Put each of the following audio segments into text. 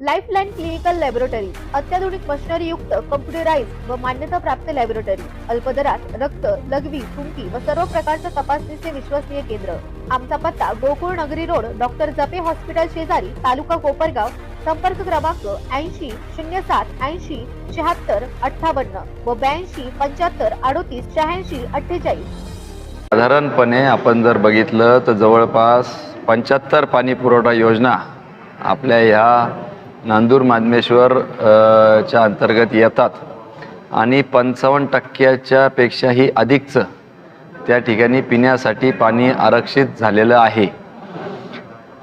Lifeline clinical laboratory अत्याधुनिक machinery युक्त computerise व मान्यता प्राप्त लॅबोरेटरी अल्पदरात रक्त लघवी थुंकी व सर्व प्रकारच्या तपासणीचे विश्वसनीय केंद्र. आमचा पत्ता गोकुळ नगरी रोड डॉक्टर जपे हॉस्पिटल शेजारी तालुका कोपरगाव संपर्क क्रमांक ऐंशी शून्य सात ऐंशी शहात्तर अठ्ठावन्न व ब्याऐंशी पंच्याहत्तर अडोतीस शहाऐंशी अठ्ठेचाळीस. साधारणपणे आपण जर बघितलं तर जवळपास पंच्याहत्तर पाणी पुरवठा योजना आपल्या ह्या नांदूर माधमेश्वर च्या अंतर्गत येतात. आणि पंचावन्न टक्क्याच्या पेक्षाही अधिकचं त्या ठिकाणी पिण्यासाठी पाणी आरक्षित झालेलं आहे.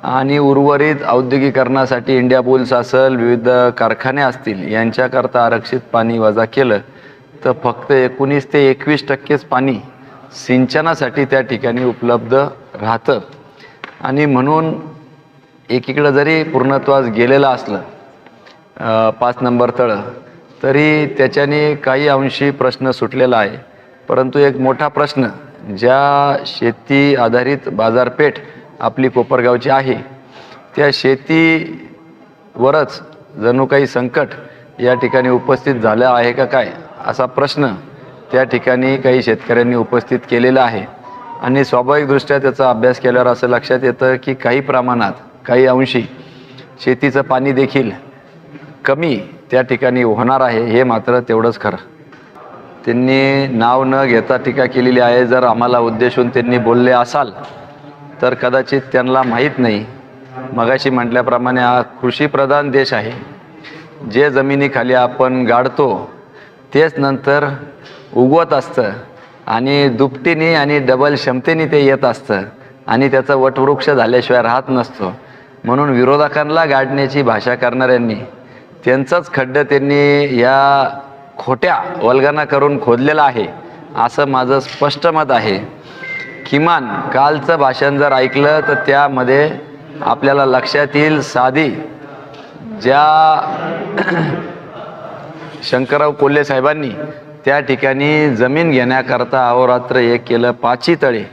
आणि उर्वरित औद्योगिकरणासाठी इंडिया बुल्स असेल विविध कारखाने असतील यांच्याकरता आरक्षित पाणी वजा केलं तर फक्त एकोणीस ते एकवीस टक्केच पाणी सिंचनासाठी त्या ठिकाणी उपलब्ध राहतं. आणि म्हणून एकीकडं जरी पूर्णत्वास गेलेलं असलं पाच नंबर तळं. तरी त्याच्याने काही अंशी प्रश्न सुटलेला आहे. परंतु एक मोठा प्रश्न ज्या शेती आधारित बाजारपेठ आपली कोपरगावची आहे त्या शेतीवरच जणू काही संकट या ठिकाणी उपस्थित झालं आहे का काय असा प्रश्न त्या ठिकाणी काही शेतकऱ्यांनी उपस्थित केलेला आहे. आणि स्वाभाविकदृष्ट्या त्याचा अभ्यास केल्यावर असं लक्षात येतं की काही प्रमाणात काही अंशी शेतीचं पाणी देखील कमी त्या ठिकाणी होणार आहे हे मात्र तेवढंच खरं. त्यांनी नाव न घेता टीका केलेली आहे जर आम्हाला उद्देशून त्यांनी बोलले असाल तर कदाचित त्यांना माहीत नाही. मगाशी म्हटल्याप्रमाणे हा कृषीप्रधान देश आहे. जे जमिनीखाली आपण गाडतो तेच नंतर उगवत असतं आणि दुपटीने आणि डबल क्षमतेने ते येत असतं आणि त्याचा वटवृक्ष झाल्याशिवाय राहत नसतो. म्हणून विरोधकांना गाडण्याची भाषा करणाऱ्यांनी त्यांचंच खड्डा त्यांनी या खोट्या वल्गना करून खोदलेला आहे असं माझं स्पष्ट मत आहे. किमान कालचं भाषण जर ऐकलं तर त्यामध्ये आपल्याला लक्षात येईल साधी ज्या शंकरराव कोल्हे साहेबांनी त्या ठिकाणी जमीन घेण्याकरता अहोरात्र एक केलं पाचही तळे.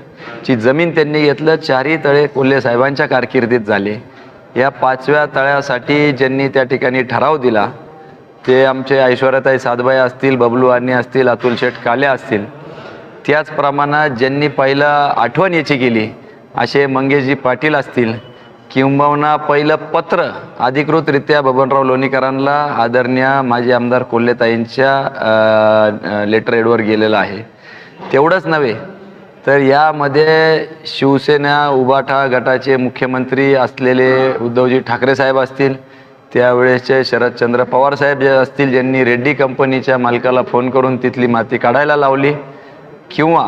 ची जमीन त्यांनी घेतलं चारही तळे कोल्हे साहेबांच्या कारकिर्दीत झाले. या पाचव्या तळ्यासाठी ज्यांनी त्या ठिकाणी ठराव दिला ते आमचे ऐश्वर्याताई सातबाई असतील बबलू आणि असतील अतुल शेठ काले असतील त्याच प्रमाणात ज्यांनी पहिलं आठवण याची केली असे मंगेशजी पाटील असतील किंबहुना पहिलं पत्र अधिकृतरित्या बबनराव लोणीकरांना आदरणीय माजी आमदार कोल्हेताईंच्या लेटर एडवर गेलेलं आहे. तेवढंच नव्हे तर यामध्ये शिवसेना उबाठा गटाचे मुख्यमंत्री असलेले उद्धवजी ठाकरे साहेब असतील त्यावेळेसचे शरदचंद्र पवार साहेब जे असतील ज्यांनी रेड्डी कंपनीच्या मालकाला फोन करून तिथली माती काढायला लावली किंवा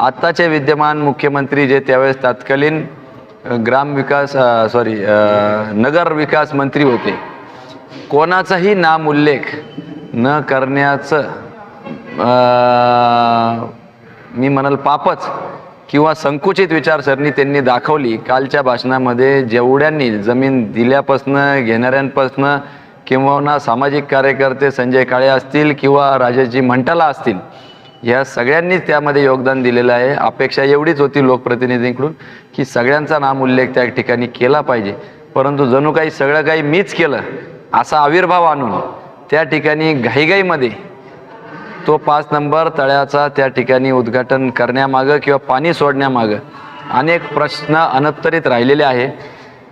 आत्ताचे विद्यमान मुख्यमंत्री जे त्यावेळेस तत्कालीन ग्रामविकास सॉरी नगर विकास मंत्री होते. कोणाचाही नाम उल्लेख न करण्याचं मी म्हणाल पापच किंवा संकुचित विचारसरणी त्यांनी दाखवली. कालच्या भाषणामध्ये जेवढ्यांनी जमीन दिल्यापासनं घेणाऱ्यांपासनं किंवा सामाजिक कार्यकर्ते संजय काळे असतील किंवा राजाजी मंटाला असतील या सगळ्यांनीच त्यामध्ये योगदान दिलेलं आहे. अपेक्षा एवढीच होती लोकप्रतिनिधींकडून की सगळ्यांचा नाम उल्लेख त्या ठिकाणी केला पाहिजे. परंतु जणू काही सगळं काही मीच केलं असा आविर्भाव आणून त्या ठिकाणी घाईघाईमध्ये तो पाच नंबर तळ्याचा त्या ठिकाणी उद्घाटन करण्यामागं किंवा पाणी सोडण्यामागं अनेक प्रश्न अनत्तरित राहिलेले आहे.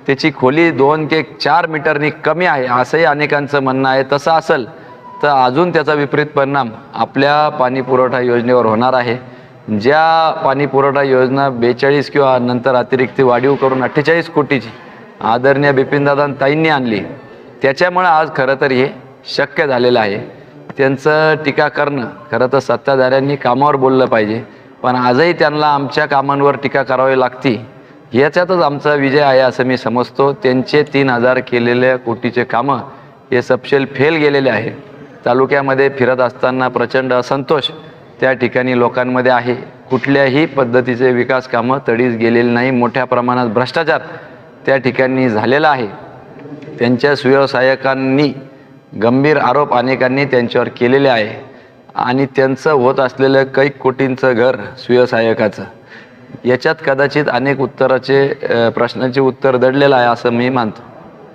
त्याची खोली दोन ते चार मीटरनी कमी आहे असंही अनेकांचं म्हणणं आहे. तसं असेल तर अजून त्याचा विपरीत परिणाम आपल्या पाणी पुरवठा योजनेवर होणार आहे. ज्या पाणी पुरवठा योजना बेचाळीस किंवा नंतर अतिरिक्त वाढीव करून अठ्ठेचाळीस कोटीची आदरणीय बिपिनदादांताईंनी आणली त्याच्यामुळं आज खरं तर हे शक्य झालेलं आहे. त्यांचं टीका करणं खरं तर सत्ताधाऱ्यांनी कामावर बोललं पाहिजे. पण आजही त्यांना आमच्या कामांवर टीका करावी लागती. याच्यातच आमचा विजय आहे असं मी समजतो. त्यांचे तीन हजार केलेल्या कोटीचे कामं हे सपशेल फेल गेलेले आहे तालुक्यामध्ये फिरत असताना प्रचंड असंतोष त्या ठिकाणी लोकांमध्ये आहे. कुठल्याही पद्धतीचे विकास कामं तडीच गेलेली नाही. मोठ्या प्रमाणात भ्रष्टाचार त्या ठिकाणी झालेला आहे. त्यांच्या सुव्यवसायकांनी गंभीर आरोप अनेकांनी त्यांच्यावर केलेले आहे. आणि त्यांचं होत असलेलं कैक कोटींचं घर सुव्यवसायकाचं याच्यात कदाचित अनेक उत्तराचे प्रश्नाचे उत्तर दडलेलं आहे असं मी मानतो.